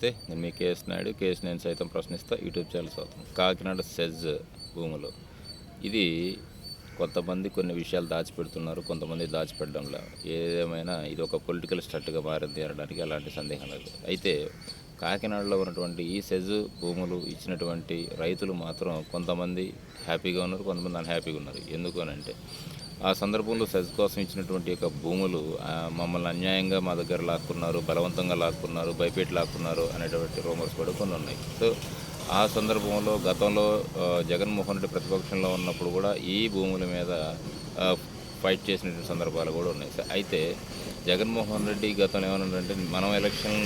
నమస్తే నేను మీ KS Naidu KS నేను సైతం ప్రశ్నిస్తా యూట్యూబ్ ఛానల్ సైతం. కాకినాడ సెజ్ భూములు. ఇది కొంతమంది కొన్ని విషయాలు దాచిపెడుతున్నారు కొంతమంది దాచిపెట్టడం లేదు ఏదేమైనా ఇది ఒక పొలిటికల్ స్టట్గా మారింది అనడానికి అలాంటి సందేహం లేదు. అయితే కాకినాడలో ఉన్నటువంటి ఈ సెజ్ భూములు ఇచ్చినటువంటి రైతులు మాత్రం కొంతమంది హ్యాపీగా ఉన్నారు కొంతమంది అన్హ్యాపీగా ఉన్నారు. ఎందుకు అని అంటే ఆ సందర్భంలో సెజ్ కోసం ఇచ్చినటువంటి యొక్క భూములు మమ్మల్ని అన్యాయంగా మా దగ్గర లాక్కున్నారు బలవంతంగా లాక్కున్నారు భయపెట్టి లాక్కున్నారు అనేటువంటి రూమర్స్ కూడా కొన్ని ఉన్నాయి. సో ఆ సందర్భంలో గతంలో జగన్మోహన్ రెడ్డి ప్రతిపక్షంలో ఉన్నప్పుడు కూడా ఈ భూముల మీద ఫైట్ చేసినటువంటి సందర్భాలు కూడా ఉన్నాయి. సార్ అయితే జగన్మోహన్ రెడ్డి గతంలో ఏమన్నాడంటే మనం ఎలక్షన్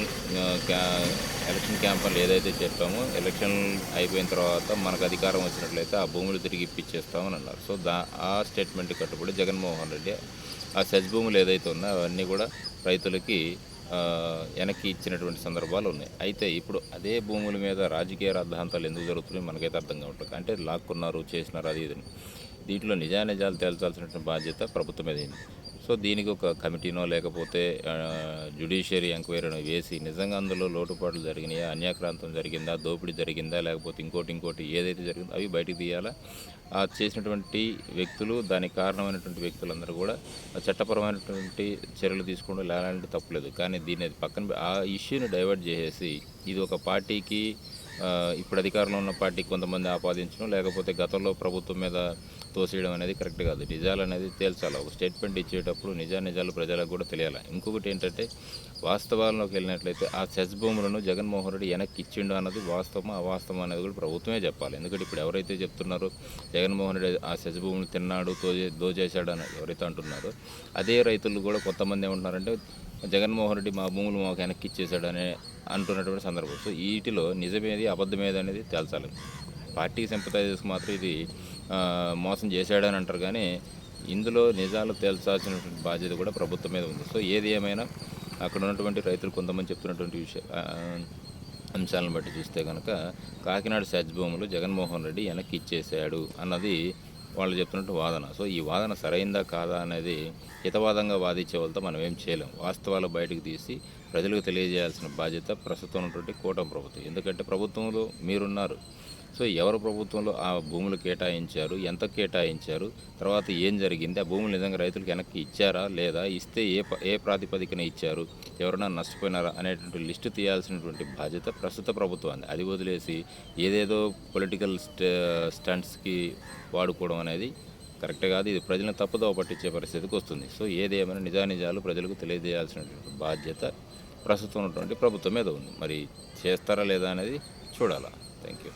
క్యా- ఎలక్షన్ క్యాంపెయిన్లు ఏదైతే చెప్పామో ఎలక్షన్ అయిపోయిన తర్వాత మనకు అధికారం వచ్చినట్లయితే ఆ భూములు తిరిగి ఇప్పించేస్తామని అన్నారు. సో దా ఆ స్టేట్మెంట్ కట్టుబడి జగన్మోహన్ రెడ్డి ఆ సెజ్ భూములు ఏదైతే ఉన్నాయో అవన్నీ కూడా రైతులకి వెనక్కి ఇచ్చినటువంటి సందర్భాలు ఉన్నాయి. అయితే ఇప్పుడు అదే భూముల మీద రాజకీయ రాద్ధాంతాలు ఎందుకు జరుగుతున్నాయి మనకైతే అర్థం కావట్లేదు. అంటే లాక్కున్నారు చేసినారు అది ఇది దీంట్లో నిజానిజాలు తేల్చాల్సినటువంటి బాధ్యత ప్రభుత్వం మీద సో దీనికి ఒక కమిటీనో లేకపోతే జ్యుడిషియరీ ఎంక్వైరీనో వేసి నిజంగా అందులో లోటుపాట్లు జరిగినాయా అన్యాక్రాంతం జరిగిందా దోపిడీ జరిగిందా లేకపోతే ఇంకోటి ఇంకోటి ఏదైతే జరిగిందో అవి బయటికి తీయాలా? ఆ చేసినటువంటి వ్యక్తులు దానికి కారణమైనటువంటి వ్యక్తులందరూ కూడా చట్టపరమైనటువంటి చర్యలు తీసుకోవడం ఎలాంటి తప్పులేదు కానీ దీన్ని పక్కన ఆ ఇష్యూని డైవర్ట్ చేసేసి ఇది ఒక పార్టీకి ఇప్పుడు అధికారంలో ఉన్న పార్టీకి కొంతమంది ఆపాదించడం లేకపోతే గతంలో ప్రభుత్వం మీద తోసేయడం అనేది కరెక్ట్ కాదు. నిజాలు అనేది తేల్చాలి. ఒక స్టేట్మెంట్ ఇచ్చేటప్పుడు నిజా నిజాలు ప్రజలకు కూడా తెలియాలి. ఇంకొకటి ఏంటంటే వాస్తవాల్లోకి వెళ్ళినట్లయితే ఆ సెస్ భూములను జగన్మోహన్ రెడ్డి వెనక్కి ఇచ్చిండు అన్నది వాస్తవం అవాస్తవం అనేది కూడా ప్రభుత్వమే చెప్పాలి. ఎందుకంటే ఇప్పుడు ఎవరైతే చెప్తున్నారో జగన్మోహన్ రెడ్డి ఆ సెస్ భూములు తిన్నాడు తో దోచేశాడు అని ఎవరైతే అంటున్నారో అదే రైతులు కూడా కొంతమంది ఏమంటున్నారంటే జగన్మోహన్ రెడ్డి మా భూములు మాకు వెనక్కి ఇచ్చేసాడని అంటున్నటువంటి సందర్భం. సో వీటిలో నిజమేది అబద్ధమేది అనేది తేల్చాలి. పార్టీ సింపతైజర్స్ మాత్రం ఇది మోసం చేశాడని అంటారు కానీ ఇందులో నిజాలు తేల్చాల్సినటువంటి బాధ్యత కూడా ప్రభుత్వం మీద ఉంది. సో ఏది ఏమైనా అక్కడ ఉన్నటువంటి రైతులు కొంతమంది చెప్తున్నటువంటి విషయ అంశాలను బట్టి చూస్తే కనుక కాకినాడ సెజ్ భూములు జగన్మోహన్ రెడ్డి వెనక్కి ఇచ్చేశాడు అన్నది వాళ్ళు చెప్తున్నట్టు వాదన. సో ఈ వాదన సరైందా కాదా అనేది హితవాదంగా వాదించే వాళ్ళతో మనం ఏం చేయలేం. వాస్తవాలు బయటకు తీసి ప్రజలకు తెలియజేయాల్సిన బాధ్యత ప్రస్తుతం ఉన్నటువంటి కూటమి ప్రభుత్వం. ఎందుకంటే ప్రభుత్వంలో మీరున్నారు. సో ఎవరు ప్రభుత్వంలో ఆ భూములు కేటాయించారు ఎంత కేటాయించారు తర్వాత ఏం జరిగింది ఆ భూములు నిజంగా రైతులకు వెనక్కి ఇచ్చారా లేదా ఇస్తే ఏ ప- ఏ ప్రాతిపదికన ఇచ్చారు ఎవరైనా నష్టపోయినారా అనేటువంటి లిస్టు తీయాల్సినటువంటి బాధ్యత ప్రస్తుత ప్రభుత్వాన్ని అది వదిలేసి ఏదేదో పొలిటికల్ స్టంట్స్కి వాడుకోవడం అనేది కరెక్ట్ కాదు. ఇది ప్రజలను తప్పుదోవ పట్టించే పరిస్థితికి వస్తుంది. సో ఏదేమైనా నిజానిజాలు ప్రజలకు తెలియజేయాల్సినటువంటి బాధ్యత ప్రస్తుతం ఉన్నటువంటి ప్రభుత్వం మీద ఉంది. మరి చేస్తారా లేదా అనేది చూడాలా. Thank you.